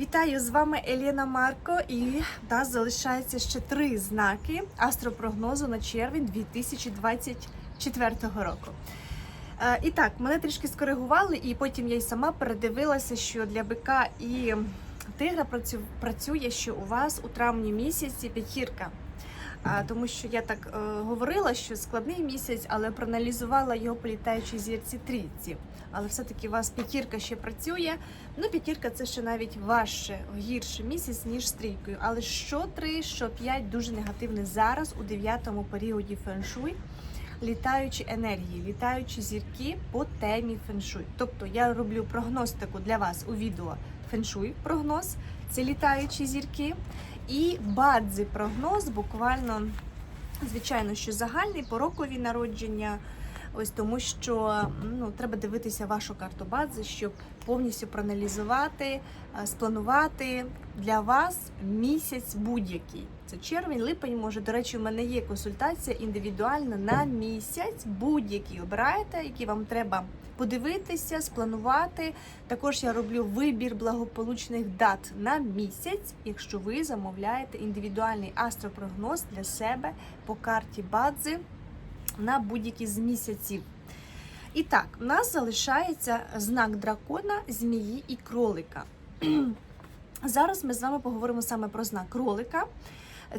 Вітаю з вами Еліна Марко, і в нас залишається ще три знаки астропрогнозу на червень 2024 року. Е, І так, мене трішки скоригували, і потім я й сама передивилася, що для бика і тигра працю- працює, що у вас у травні місяці п'ятірка. Тому що я так е, говорила, що складний місяць, але проаналізувала його політаючій зірці трійці. Але все-таки у вас п'ятірка ще працює. Ну, п'ятірка це ще навіть важче, гірше місяць, ніж з трійкою. Але що три, що п'ять дуже негативне зараз у дев'ятому періоді феншуй. Літаючі енергії, літаючі зірки по темі феншуй. Тобто я роблю прогностику для вас у відео феншуй прогноз, це літаючі зірки. І бадзи прогноз буквально, звичайно, що загальний по рокові народження. Ось тому, що ну треба дивитися вашу карту бадзи, щоб повністю проаналізувати, е, спланувати для вас місяць будь-який. Це червень, липень. Може, до речі, у мене є консультація індивідуальна на місяць, будь-який обираєте, які вам треба подивитися, спланувати. Також я роблю вибір благополучних дат на місяць, якщо ви замовляєте індивідуальний астропрогноз для себе по карті Бадзи на будь-які з місяців. І так, у нас залишається знак дракона, змії і кролика. Зараз ми з вами поговоримо саме про знак кролика.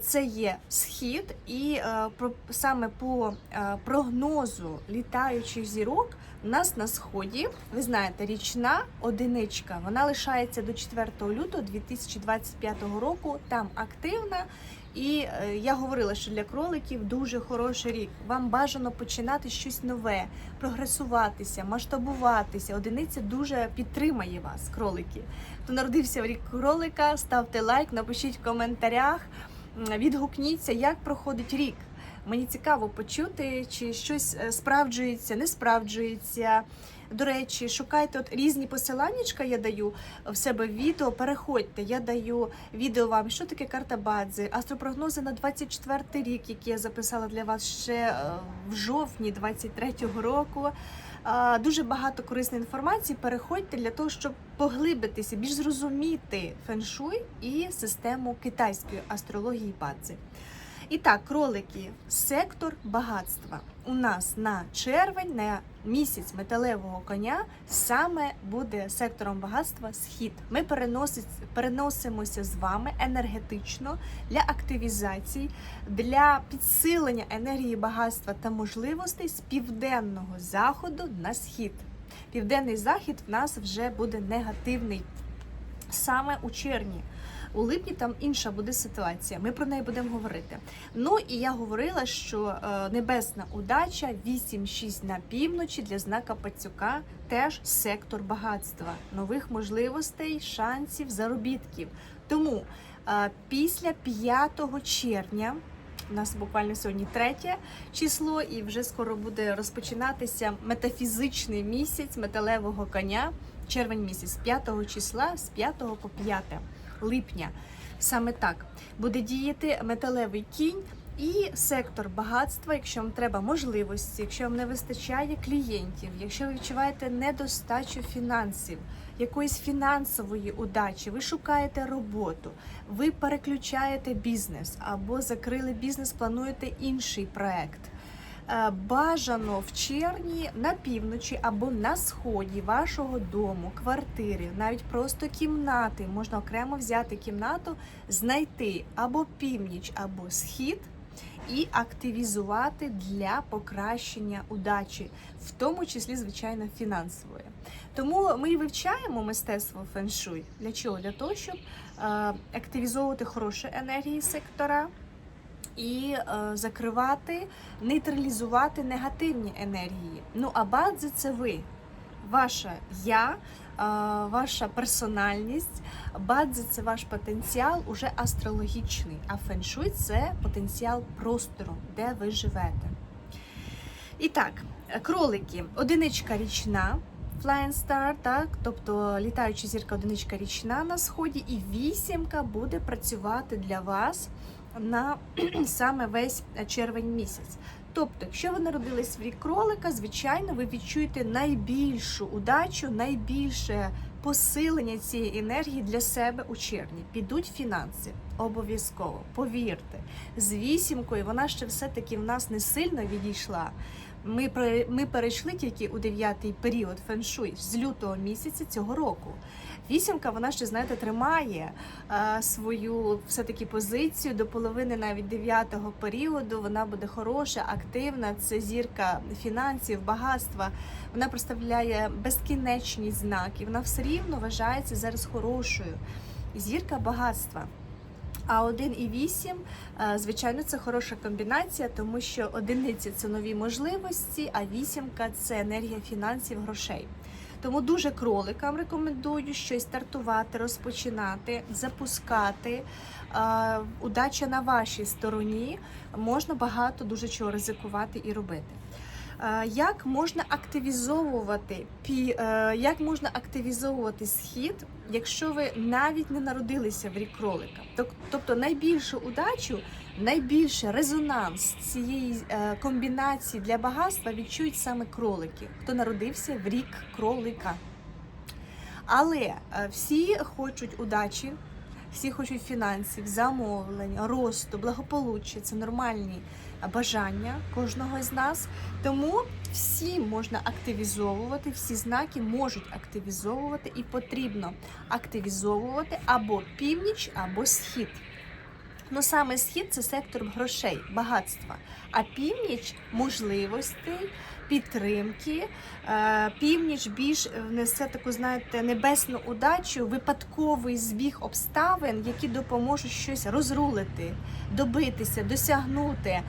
Це є схід, і е, про, саме по е, прогнозу літаючих зірок у нас на сході, ви знаєте, річна одиничка. Вона лишається до 4 лютого 2025 року. Там активна. І е, я говорила, що для кроликів дуже хороший рік. Вам бажано починати щось нове, прогресуватися, масштабуватися. Одиниця дуже підтримає вас, кролики. Хто народився в рік кролика, ставте лайк, напишіть в коментарях, відгукніться, як проходить рік. Мені цікаво почути, чи щось е, справджується, не справджується. До речі, шукайте от різні посиланнячка, я даю в себе відео. Переходьте, я даю відео вам, що таке карта Бадзи, астропрогнози на 24 рік, які я записала для вас ще е, в жовтні 23-го року. Дуже багато корисної інформації. Переходьте для того, щоб поглибитися, більш зрозуміти феншуй і систему китайської астрології Бадзи. І так, кролики, сектор багатства. У нас на червень, на місяць металевого коня, саме буде сектором багатства схід. Ми переносимося з вами енергетично для активізації, для підсилення енергії багатства та можливостей з південного заходу на схід. Південний захід в нас вже буде негативний саме у червні. У липні там інша буде ситуація. Ми про неї будемо говорити. Ну і я говорила, що е, небесна удача 8-6 на півночі для знака Пацюка теж сектор багатства, нових можливостей, шансів, заробітків. Тому е, після 5 червня. У нас буквально сьогодні третє число, і вже скоро буде розпочинатися метафізичний місяць металевого коня, червень місяць, з 5 числа, з 5 по 5 липня. Саме так буде діяти металевий кінь і сектор багатства, якщо вам треба можливості, якщо вам не вистачає клієнтів, якщо ви відчуваєте недостачу фінансів, якоїсь фінансової удачі, ви шукаєте роботу, ви переключаєте бізнес або закрили бізнес, плануєте інший проект. Е, Бажано в червні на півночі або на сході вашого дому, квартири, навіть просто кімнати. Можна окремо взяти кімнату, знайти або північ, або схід і активізувати для покращення удачі, в тому числі, звичайно, фінансової. Тому ми і вивчаємо мистецтво феншуй. Для чого? Для того, щоб е, активізовувати хороші енергії сектора і е, закривати, нейтралізувати негативні енергії. Ну а бадзи це ви, ваше я, е, ваша персональність. Бадзи це ваш потенціал уже астрологічний, а феншуй це потенціал простору, де ви живете. І так, кролики, одиничка річна. Flying Star, так, тобто літаюча зірка одиничка річна на сході, і вісімка буде працювати для вас на саме весь червень місяць. Тобто, якщо ви народились в рік кролика, звичайно, ви відчуєте найбільшу удачу, найбільше посилення цієї енергії для себе у червні. Підуть фінанси. Обов'язково, повірте, з вісімкою вона ще все-таки в нас не сильно відійшла. Ми ми перейшли тільки у дев'ятий період феншуй з лютого місяця цього року. Вісімка, вона ще знаєте, тримає е, свою все-таки позицію до половини навіть дев'ятого періоду. Вона буде хороша, активна. Це зірка фінансів, багатства. Вона представляє безкінечність знаків. Вона все рівно вважається зараз хорошою. Зірка багатства. А 1 і 8, е, звичайно, це хороша комбінація, тому що одиниця це нові можливості, а вісімка це енергія фінансів, грошей. Тому дуже кроликам рекомендую щось стартувати, розпочинати, запускати. Е, Удача на вашій стороні. Можна багато дуже чого ризикувати і робити. Е, Як можна активізовувати пі, е, як можна активізовувати схід, якщо ви навіть не народилися в рік кролика? Тобто найбільшу удачу, найбільший резонанс цієї е, комбінації для багатства відчують саме кролики, хто народився в рік кролика. Але всі хочуть удачі, всі хочуть фінансів, замовлень, росту, благополуччя. Це нормальні бажання кожного з нас. Тому всі можна активізовувати, всі знаки можуть активізовувати і потрібно активізовувати або північ, або схід. Ну саме схід це сектор грошей, багатства, а північ можливостей, підтримки. Е, Північ більш внесе таку, знаєте, небесну удачу, випадковий збіг обставин, які допоможуть щось розрулити, добитися, досягнути.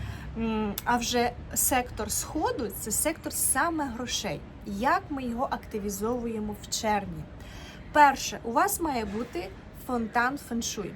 А вже сектор сходу це сектор саме грошей. Як ми його активізовуємо в червні? Перше, у вас має бути фонтан феншуй.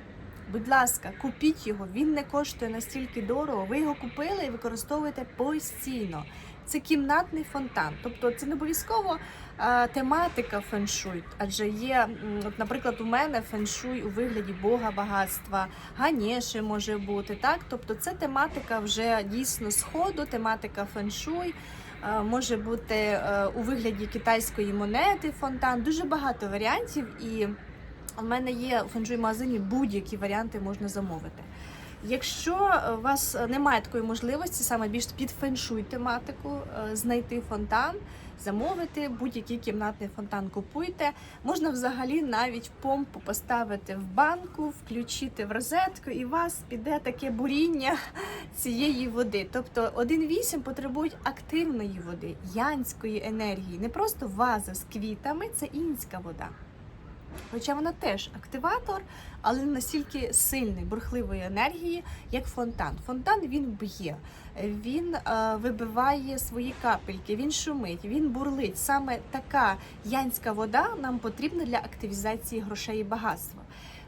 Будь ласка, купіть його, він не коштує настільки дорого. Ви його купили і використовуєте постійно. Це кімнатний фонтан. Тобто це не обов'язково е, тематика феншуй, адже є, от, наприклад, у мене феншуй у вигляді Бога багатства, Ганеші може бути. Так, тобто це тематика вже дійсно сходу, тематика феншуй. Е, Може бути е, у вигляді китайської монети фонтан. Дуже багато варіантів, і у мене є у феншуй магазині будь-які варіанти можна замовити. Якщо е, у вас немає такої можливості, саме більш під феншуй тематику, е, знайти фонтан, замовити будь-який кімнатний фонтан купуйте. Можна взагалі навіть помпу поставити в банку, включити в розетку, і у вас піде таке буріння цієї води. Тобто 1,8 потребують активної води, янської енергії, не просто ваза з квітами, це інська вода. Хоча вона теж активатор, але не настільки сильний бурхливої енергії, як фонтан. Фонтан він б'є, він е, вибиває свої капельки, він шумить, він бурлить. Саме така янська вода нам потрібна для активізації грошей і багатства.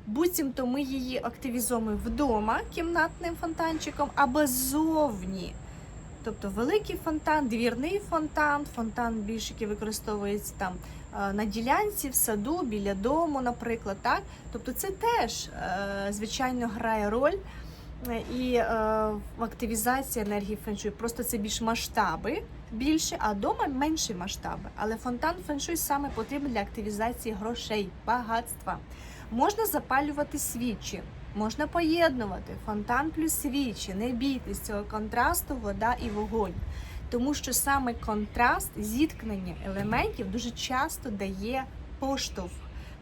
Буцімто ми її активізуємо вдома кімнатним фонтанчиком або ззовні. Тобто великий фонтан, двірний фонтан, фонтан більш який використовується там е, на ділянці, в саду, біля дому, наприклад. Так? Тобто це теж, е, звичайно, грає роль е, і в активізації енергії феншуй. Просто це більш масштаби більше, а вдома менші масштаби. Але фонтан феншуй саме потрібен для активізації грошей, багатства. Можна запалювати свічі. Можна поєднувати фонтан плюс свічі, не бійтесь цього контрасту, вода і вогонь. Тому що саме контраст, зіткнення елементів дуже часто дає поштовх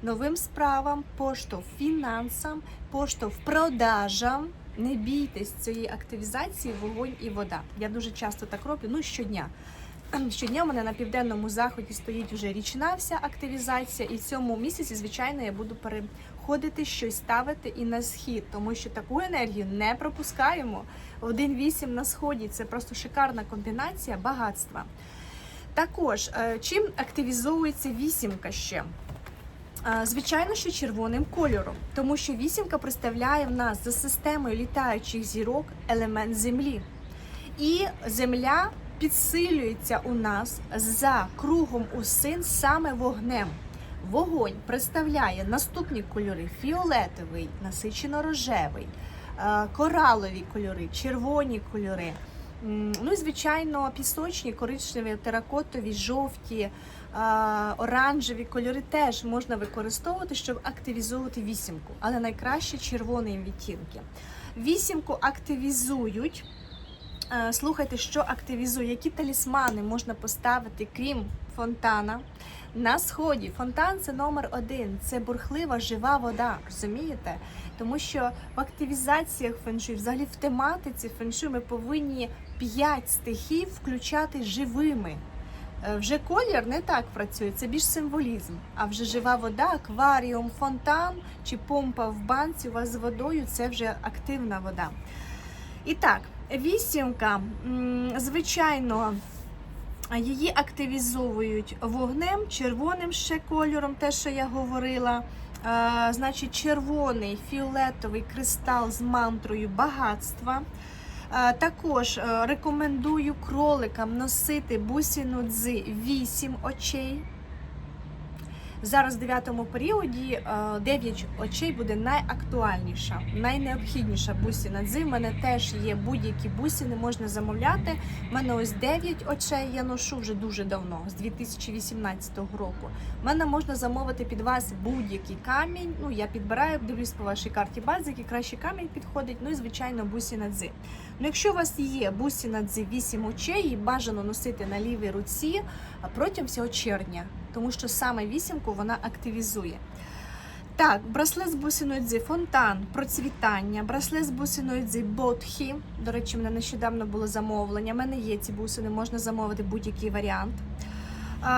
новим справам, поштовх фінансам, поштовх продажам. Не бійтесь цієї активізації вогонь і вода. Я дуже часто так роблю, ну щодня. Щодня в мене на південному заході стоїть вже річна вся активізація, і в цьому місяці, звичайно, я буду переходити щось ставити і на схід, тому що таку енергію не пропускаємо. 1-8 на сході це просто шикарна комбінація багатства. Також е, чим активізовується вісімка ще? Е, Звичайно, що червоним кольором, тому що вісімка представляє в нас за системою літаючих зірок елемент землі. І земля підсилюється у нас за кругом усин саме вогнем. Вогонь представляє наступні кольори: фіолетовий, насичено-рожевий, е, коралові кольори, червоні кольори. Ну і звичайно, пісочні, коричневі, теракотові, жовті, оранжеві кольори теж можна використовувати, щоб активізувати вісімку, але найкраще червоні відтінки. Вісімку активізують. Е, Слухайте, що активізує, які талісмани можна поставити, крім фонтана. На сході фонтан це номер один. Це бурхлива жива вода. Розумієте? Тому що в активізаціях феншуй, взагалі в тематиці феншуй, ми повинні п'ять стихів включати живими. Е, Вже колір не так працює, це більш символізм. А вже жива вода, акваріум, фонтан чи помпа в банці у вас з водою це вже активна вода. І так, вісімка, звичайно, її активізовують вогнем, червоним ще кольором, те, що я говорила. Е, Значить, червоний фіолетовий кристал з мантрою багатства. Е, Також е, рекомендую кроликам носити бусіну дзи 8 очей. Зараз в 9 періоді 9 очей буде найактуальніша, найнеобхідніша бусіна дзи. У мене теж є будь-які бусини, можна замовляти. У мене ось 9 очей я ношу вже дуже давно, з 2018 року. У мене можна замовити під вас будь-який камінь. Ну я підбираю, дивлюсь по вашій карті бази, який кращий камінь підходить. Ну і звичайно, бусіна дзи. Ну, якщо у вас є бусіна дзи 8 очей, її бажано носити на лівій руці протягом всього червня, тому що саме вісімку вона активізує. Так, браслет з бусиною дзи фонтан, процвітання, браслет з бусиною дзи бодхі. До речі, в мене нещодавно було замовлення. У мене є ці бусини, можна замовити будь-який варіант.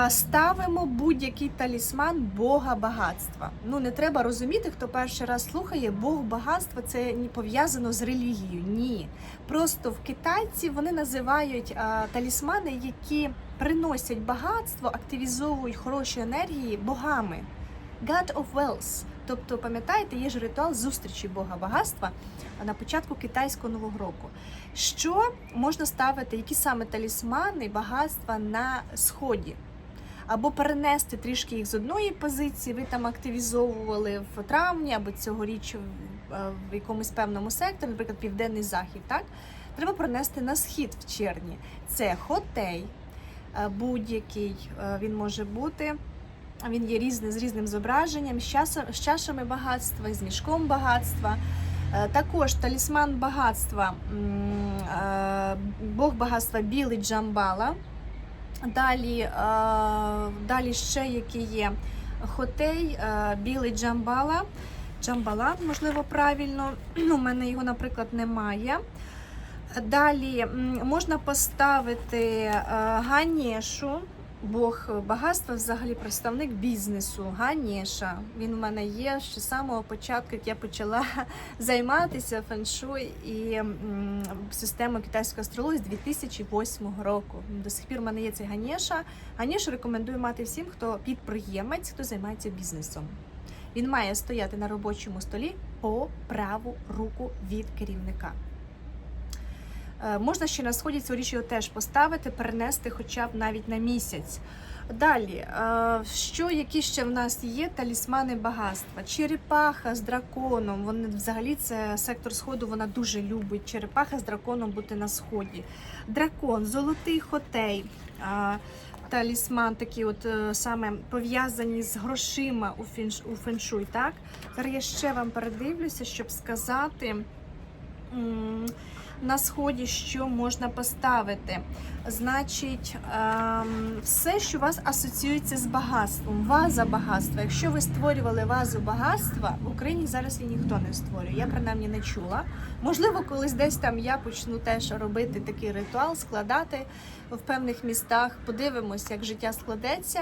Ставимо будь-який талісман Бога багатства. Ну не треба розуміти, хто перший раз слухає, Бог багатства це не пов'язано з релігією. Ні. Просто в китайці вони називають талісмани, які приносять багатство, активізовують хороші енергії богами. God of Wealth. Тобто, пам'ятаєте, є ж ритуал зустрічі Бога багатства на початку китайського нового року. Що можна ставити, які саме талісмани багатства на сході? Або перенести трішки їх з одної позиції, ви там активізовували в травні або цьогоріч в, е, якомусь певному секторі, наприклад, південний захід. Так треба перенести на схід в червні. Це хотей, будь-який е, він може бути. Він є різний з різним зображенням, з чашами багатства, з мішком багатства. Е, Також талісман багатства, е, Бог багатства білий Джамбала. Далі, е, далі ще які є хотей, е, білий Джамбала. Джамбала, можливо, правильно. У мене його, наприклад, немає. Далі можна поставити е, Ганєшу, Бог багатства, взагалі представник бізнесу. Ганєша. Він у мене є ще з самого початку, як я почала займатися феншуй і системою китайської астрології з 2008 року. До сих пір у мене є цей Ганєша. Ганєшу рекомендую мати всім, хто підприємець, хто займається бізнесом. Він має стояти на робочому столі по праву руку від керівника. Е, Можна ще на сході цю річ його теж поставити, перенести хоча б навіть на місяць. Далі, е, що які ще в нас є талісмани багатства? Черепаха з драконом. Вони взагалі це сектор сходу. Вона дуже любить. Черепаха з драконом бути на сході. Дракон, золотий хотей. е, Талісман такі, от саме пов'язані з грошима у фінш у феншуй. Так зараз я ще вам передивлюся, щоб сказати. На сході, що можна поставити. Значить, ем, все, що у вас асоціюється з багатством, ваза багатства. Якщо ви створювали вазу багатства, в Україні зараз її ніхто не створює. Я принаймні не чула. Можливо, колись десь там я почну теж робити такий ритуал, складати в певних містах. Подивимось, як життя складеться.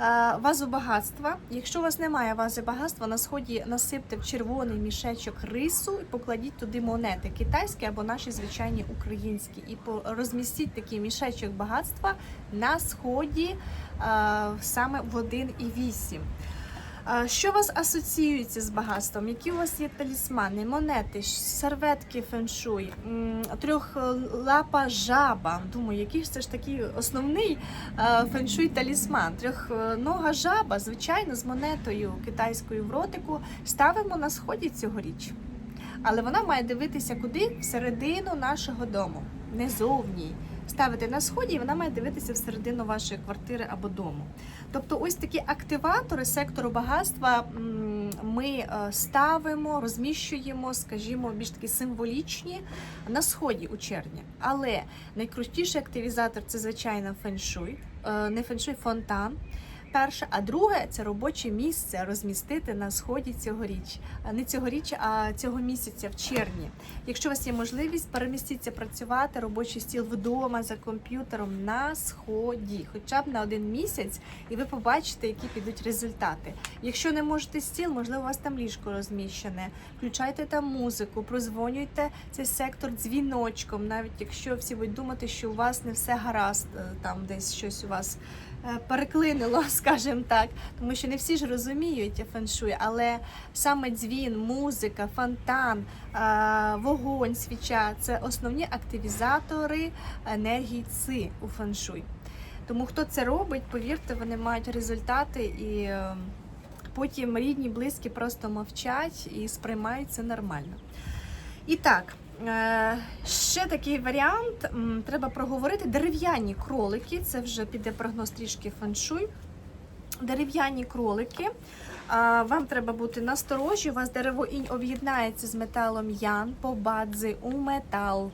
Е, Вазу багатства. Якщо у вас немає вази багатства, на сході насипте в червоний мішечок рису і покладіть туди монети китайські або наші звичайні українські. І розмістіть такий мішечок багатства на сході е, саме в 1 і 8. Е, Що вас асоціюється з багатством? Які у вас є талісмани, монети, серветки феншуй, трьохлапа жаба? Думаю, який це ж такий основний е, феншуй талісман? Трьохнога жаба, звичайно, з монетою китайською в ротику ставимо на сході цьогоріч. Але вона має дивитися куди? Всередину нашого дому. не зовні. Ставите на сході, і вона має дивитися всередину вашої квартири або дому. Тобто, ось такі активатори сектору багатства ми е, ставимо, розміщуємо, скажімо, більш такі символічні на сході у червні. Але найкрутіший активізатор це звичайно феншуй, Е, не феншуй, фонтан. Перше, а друге це робоче місце розмістити на сході цьогоріч. Не цьогоріч, а цього місяця в червні. Якщо у вас є можливість, перемістіться працювати робочий стіл вдома за комп'ютером на сході, хоча б на один місяць, і ви побачите, які підуть результати. Якщо не можете стіл, можливо, у вас там ліжко розміщене. Включайте там музику, прозвонюйте цей сектор дзвіночком, навіть якщо всі будуть думати, що у вас не все гаразд, е, там десь щось у вас переклинило, скажімо так, тому що не всі ж розуміють феншуй, але саме дзвін, музика, фонтан, вогонь, свіча це основні активізатори енергії ци у феншуй. Тому хто це робить, повірте, вони мають результати і е, потім рідні, близькі просто мовчать і сприймають це нормально. І так, ще такий варіант. Треба проговорити дерев'яні кролики. Це вже піде прогноз трішки феншуй. Дерев'яні кролики. Вам треба бути насторожі. У вас дерево інь об'єднається з металом ян по бадзи у метал.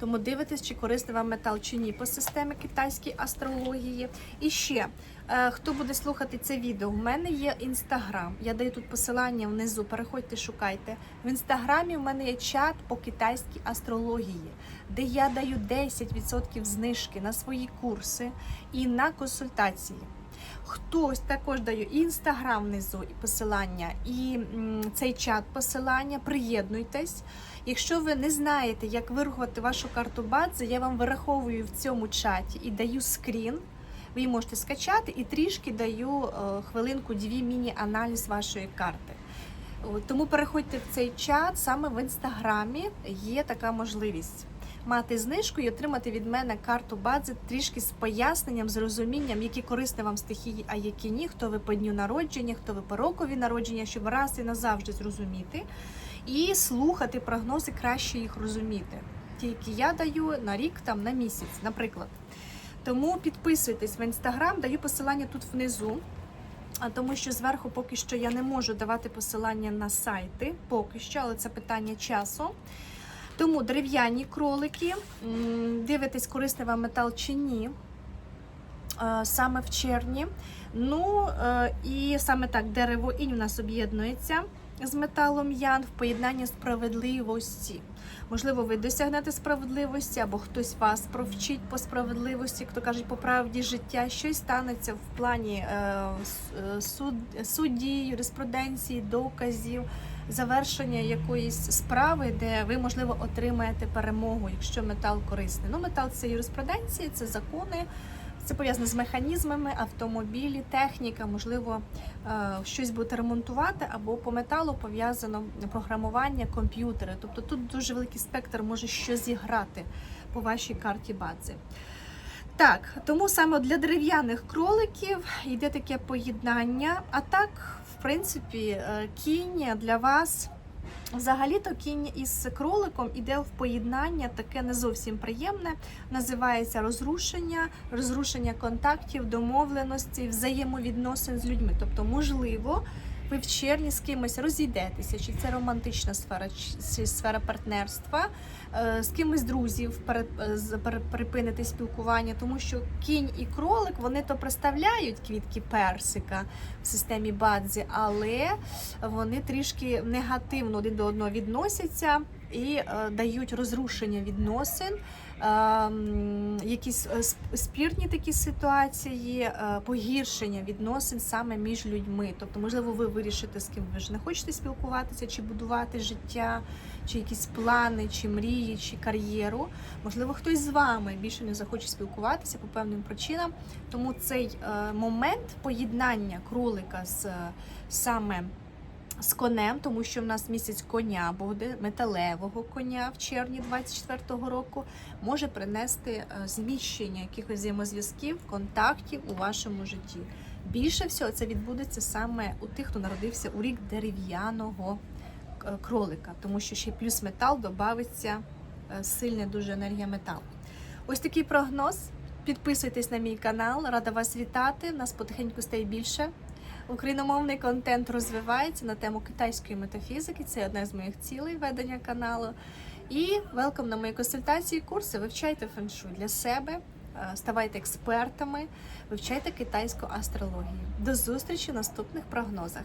Тому дивитесь, чи корисний вам метал чи ні по системі китайської астрології. І ще, е, хто буде слухати це відео, в мене є інстаграм. Я даю тут посилання внизу. Переходьте, шукайте. В інстаграмі в мене є чат по китайській астрології, де я даю 10% знижки на свої курси і на консультації. Хтось також даю інстаграм внизу, і посилання, і цей чат посилання. Приєднуйтесь. Якщо ви не знаєте, як вирахувати вашу карту Бадзи, я вам вираховую в цьому чаті і даю скрін. Ви її можете скачати і трішки даю е, хвилинку-дві міні-аналіз вашої карти. Тому переходьте в цей чат саме в інстаграмі. Є така можливість мати знижку і отримати від мене карту Бадзи трішки з поясненням, з розумінням, які корисні вам стихії, а які ні, хто ви по дню народження, хто ви по рокові народження, щоб раз і назавжди зрозуміти і слухати прогнози, краще їх розуміти. Ті, які я даю на рік, там на місяць, наприклад. Тому підписуйтесь в інстаграм, даю посилання тут внизу. А тому що зверху поки що я не можу давати посилання на сайти, поки що, але це питання часу. Тому дерев'яні кролики, дивитесь, корисний вам метал чи ні. Саме в червні. Ну е, і саме так дерево інь у нас об'єднується з металом ян в поєднанні справедливості. Можливо, ви досягнете справедливості, або хтось вас провчить по справедливості, хто кажуть по правді життя, щось станеться в плані е, е, суд, судді, юриспруденції, доказів, завершення якоїсь справи, де ви, можливо, отримаєте перемогу, якщо метал корисний. Ну, метал це юриспруденція, це закони. Це пов'язано з механізмами, автомобілі, техніка, можливо, е, щось будете ремонтувати, або по металу пов'язано програмування, комп'ютери. Тобто тут дуже великий спектр може щось зіграти по вашій карті бази. Так, тому саме для дерев'яних кроликів йде таке поєднання. А так, в принципі, е, кінь для вас. Взагалі-то кінь із кроликом іде в поєднання, таке не зовсім приємне. Називається розрушення, розрушення контактів, домовленостей, взаємовідносин з людьми. Тобто, можливо, ви в червні з кимось розійдетеся, чи це романтична сфера, чи сфера партнерства, е, з кимось друзів е, припините спілкування, тому що кінь і кролик вони то представляють квітки персика в системі Бадзі, але вони трішки негативно один до одного відносяться і е, дають розрушення відносин, е, якісь е, спірні такі ситуації, погіршення відносин саме між людьми. Тобто, можливо, ви вирішите, з ким ви ж не хочете спілкуватися, чи будувати життя, чи якісь плани, чи мрії, чи кар'єру. Можливо, хтось з вами більше не захоче спілкуватися по певним причинам. Тому цей момент поєднання кролика з саме з конем, тому що в нас місяць коня буде, металевого коня в червні 24-го року, може принести е, зміщення якихось взаємозв'язків, контактів у вашому житті. Більше всього це відбудеться саме у тих, хто народився у рік дерев'яного е, кролика, тому що ще плюс метал додається е, сильна дуже енергія металу. Ось такий прогноз. Підписуйтесь на мій канал, рада вас вітати. Нас потихеньку стає більше. Україномовний контент розвивається на тему китайської метафізики. Це одна з моїх цілей ведення каналу. І велком на мої консультації, курси. Вивчайте феншуй для себе, е, ставайте експертами, вивчайте китайську астрологію. До зустрічі в наступних прогнозах.